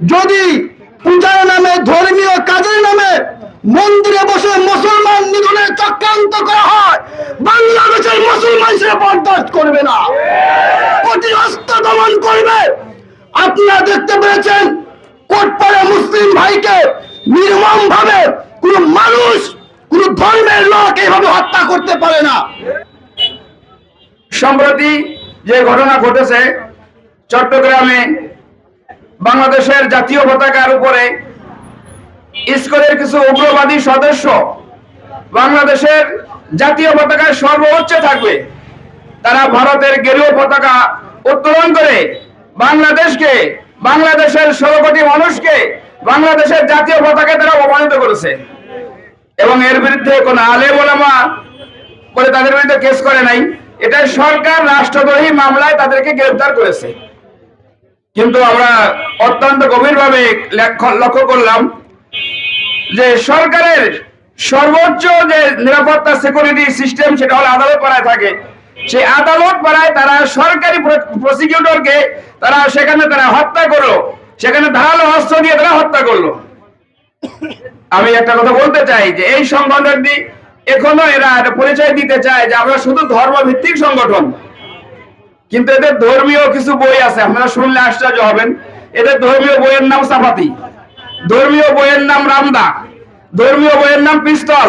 যদি পূজার নামে, ধর্মীয় কাজের নামে মন্দিরে বসে মুসলমান নিধনের চক্রান্ত করা হয়, বাংলাদেশের মুসলমান সে বরদাস্ত করবে না। প্রতিহস্ত দমন করবে। আপনারা দেখতে পেয়েছেন কোটপাড়া মুসলিম ভাইকে নির্মম ভাবে কোন মানুষ, কোন ধর্মের লোক এইভাবে হত্যা করতে পারে না। সম্প্রতি যে ঘটনা ঘটেছে, চট্টগ্রামে বাংলাদেশের জাতীয় পতাকার উপরে ইস্কনের কিছু উগ্রবাদী সদস্য বাংলাদেশের জাতীয় পতাকার সর্বোচ্চ থাকবে। তারা ভারতের গেরুয়া পতাকা উত্তোলন করে বাংলাদেশকে, বাংলাদেশের ষোলো কোটি মানুষকে বাংলাদেশের জাতীয় পতাকা তারা অপমানিত করেছে। এবং এর বিরুদ্ধে কোন আলে ওলামা করে তাদের বিরুদ্ধে কেস করে নাই। এটা সরকার রাষ্ট্রদ্রোহী মামলায় তাদেরকে গ্রেফতার করেছে। কিন্তু আমরা অত্যন্ত গভীরভাবে লক্ষ্য- করলাম যে সরকারের সর্বোচ্চ যে নিরাপত্তা সিকিউরিটি সিস্টেম সেটা হলো আদালত পাড়ায় থাকে। সেই আদালত পাড়ায় তারা সরকারি প্রসিকিউটরকে তারা সেখানে তারা হত্যা করল। সেখানে ধারালো অস্ত্র দিয়ে তারা হত্যা করল। আমি একটা কথা বলতে চাই যে এই সংগঠনটি এখনও এরা পরিচয় দিতে চায় যে আমরা শুধু ধর্মভিত্তিক সংগঠন। কিন্তু এদের ধর্মীয় কিছু বই আছে, আপনারা শুনলে আশ্চর্য হবেন। এদের ধর্মীয় বইয়ের নাম সাফাতি। ধর্মীয় বইয়ের নাম রামদা। ধর্মীয় বইয়ের নাম পিস্তল।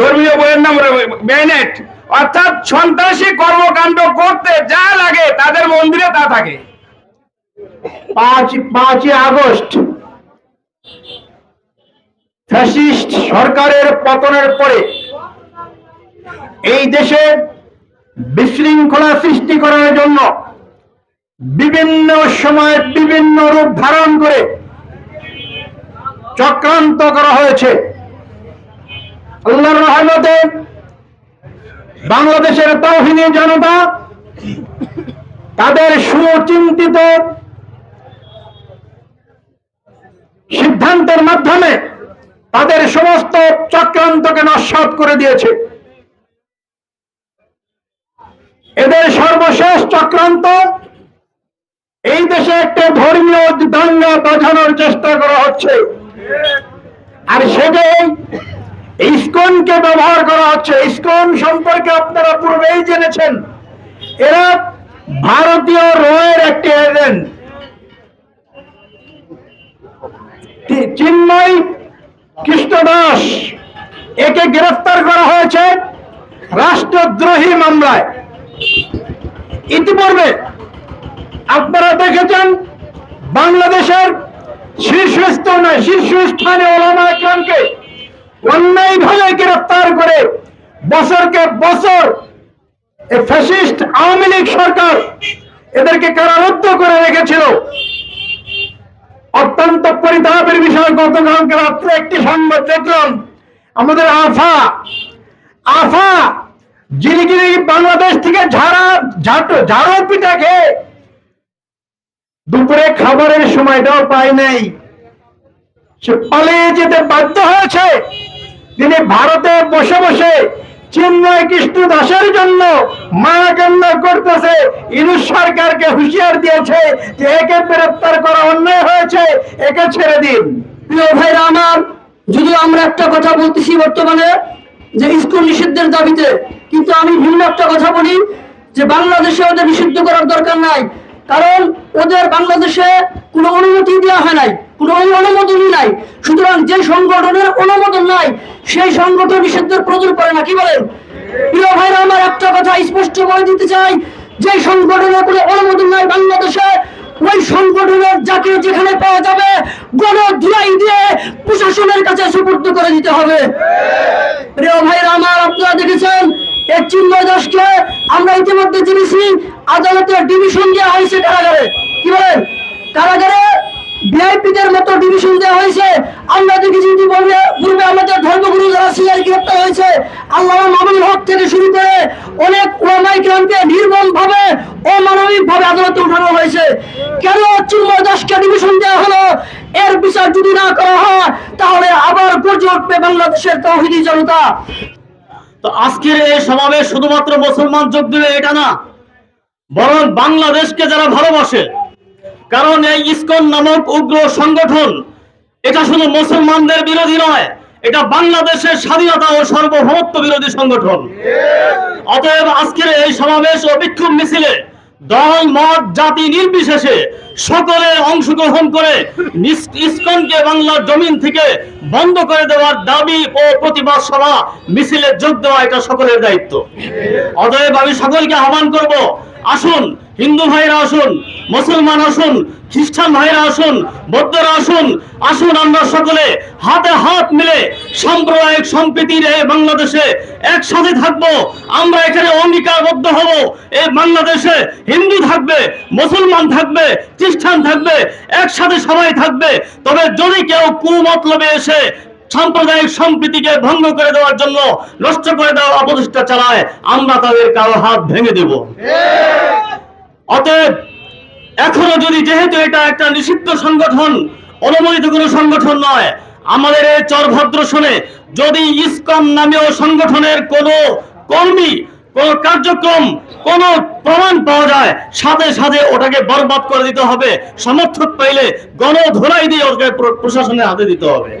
ধর্মীয় বইয়ের নাম বেনেট। অর্থাৎ সন্ত্রাসী কর্মকাণ্ড করতে যা লাগে তাদের মন্দিরে তা থাকে। পাঁচ পাঁচই আগস্ট। ফ্যাসিস্ট সরকারের পতনের পরে এই দেশে বিশৃঙ্খলা সৃষ্টি করার জন্য বিভিন্ন সময় বিভিন্ন রূপ ধারণ করে চক্রান্ত করা হয়েছে। আল্লাহর রহমতে বাংলাদেশের তৌহিনী জনতা তাদের সুচিন্তিত সিদ্ধান্তের মাধ্যমে তাদের সমস্ত চক্রান্তকে নস্বাত করে দিয়েছে। এদের সর্বশেষ চক্রান্ত, এই দেশে একটা ধর্মীয় দাঙ্গা বাঁধানোর চেষ্টা করা হচ্ছে। আর সেটাই ইসকনকে ব্যবহার করা হচ্ছে। ইসকন সম্পর্কে আপনারা পূর্বেই জেনেছেন, এরা ভারতীয় রয়ের একটি এজেন্ট। চিন্ময় কৃষ্ণ দাস একে গ্রেফতার করা হয়েছে রাষ্ট্রদ্রোহী মামলায়। ইতিপূর্বে আপনারা দেখেছেন বাংলাদেশের শীর্ষস্থানে শীর্ষস্থানে ওলামা একরামকে অন্যায়ভাবে গ্রেফতার করে বছরকে বছর ফ্যাসিস্ট আওয়ামী লীগ সরকার এদেরকে কারারুদ্ধ করে রেখেছিল। অত্যন্ত পরিতাপের বিষয়, গতকালকে রাত্রে একটি সংবাদ দেখলাম, আমাদের আফা আফা জিরিগিরি বাংলাদেশ থেকে ঝাড়া, ঝাঁটো, ঝাড়ো পিঠা খেয়ে দুপুরে খাবারের সময়টাও পায় নাই, সে পালিয়ে যেতে বাধ্য হয়েছে। তিনি ভারতে বসে বসে চিন্ময় কৃষ্ণ দাসের জন্য মায়া কান্না করতেছে। ইনুস সরকারকে হুঁশিয়ার দিয়েছে যে একে গ্রেপ্তার করা অন্যায় হয়েছে, একে ছেড়ে দিন। প্রিয় ভাইরা আমার যদি আমরা একটা কথা বলতেছি বর্তমানে, যে স্কুল নিষিদ্ধের দাবিতে কিন্তু আমি ভিন্ন একটা কথা বলি যে বাংলাদেশে ওদের নিষিদ্ধ করার দরকার নাই। কারণ ওদের বাংলাদেশে কোনো অনুমতি দেওয়া হয় নাই, কোনো অনুমোদনই নাই। সুতরাং যে সংগঠনের অনুমোদন নাই, সেই সংগঠন নিষিদ্ধের প্রয়োজন পড়ে না। কি বলেন? প্রিয় ভাইরা, আমার একটা কথা স্পষ্ট করে দিতে চাই, যে সংগঠনের কোনো অনুমোদন নাই বাংলাদেশে, ওই সংগঠনের যাকে যেখানে পাওয়া যাবে গণ ধুলাই দিয়ে প্রশাসনের কাছে সুপর্দ করে দিতে হবে। প্রিয় ভাইরা, আমার আপনারা দেখেছেন এই চিন্ময় দাসকে আমরা ইতিমধ্যে জেনেছি আদালতে ডিভিশন দেওয়া হয়েছে কারাগারে। কি বলেন? কারাগারে ভিআইপিদের মতো ডিভিশন দেওয়া হয়েছে। আমরা দেখেছি ইতিপূর্বে পূর্বে আমাদের ধর্মগুরু যারা সিআই গ্রেপ্তার হয়েছে। আল্লাহ মামুন হক থেকে শুরু করে অনেক ওলামাই গ্রামকে নির্মম ভাবে অমানবিক ভাবে আদালতে উঠানো হয়েছে। কেন চিন্ময় দাসকে ডিভিশন দেওয়া হলো? এর বিচার যদি না করা হয়, তাহলে আবার গর্জে বাংলাদেশের তৌহিদি জনতা। তো আজকের এই সমাবেশ শুধুমাত্র মুসলমান যোগ দিবে এটা না, বরং বাংলাদেশকে যারা ভালোবাসে, কারণ এই ইসকন নামক উগ্র সংগঠন, এটা শুধু মুসলমানদের বিরোধী নয়, এটা বাংলাদেশের স্বাধীনতা ও সার্বভৌমত্ব বিরোধী সংগঠন। অতএব আজকের এই সমাবেশ ও বিক্ষোভ মিছিলে দল, মত, জাতি নির্বিশেষে সকলে অংশগ্রহণ করে ইসকনকে বাংলার জমিন থেকে বন্ধ করে দেওয়ার দাবি ও প্রতিবাদ সভা, মিছিলে যোগ দেওয়া, এটা সকলের দায়িত্ব। অতএব আমি সকলকে আহ্বান করব, আসুন, হিন্দু ভাইরা আসুন, মুসলমান আসুন খ্রিস্টান ভাইরা আসুন বৌদ্ধরা আসুন আসুন আমরা সকলে হাতে হাত মিলে সাম্প্রদায়িক সম্প্রীতির এই বাংলাদেশে একসাথে থাকব। আমরা এখানে অঙ্গীকারবদ্ধ হব। এই বাংলাদেশে হিন্দু থাকবে মুসলমান থাকবে খ্রিস্টান থাকবে একসাথে সবাই থাকবে। তবে যদি কেউ কুমতলবে এসে সাম্প্রদায়িক সম্প্রীতিকে ভঙ্গ করে দেওয়ার জন্য নষ্ট করে দেওয়ার অপচেষ্টা চালায় আমরা তাদের কারও হাত ভেঙে দেব। অতএব এখনও যদি যেহেতু এটা একটা নিষিদ্ধ সংগঠন অনুমোদিত কোনো সংগঠন নয়, আমাদের এই চরভদ্র শুনে যদি ইসকন নামীয় সংগঠনের কোন কর্মী, কোন কার্যক্রম, কোন প্রমাণ পাওয়া যায়, সাথে সাথে ওটাকে বরবাদ করে দিতে হবে, সমর্থক পাইলে গণধোলাই দিয়ে ওকে প্র- প্রশাসনের হাতে দিতে হবে।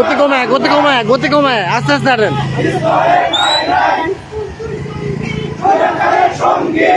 গতি কমায় গতি কমায় গতি কমায়। আস্তে আস্তে হাঁটেন। সঙ্গী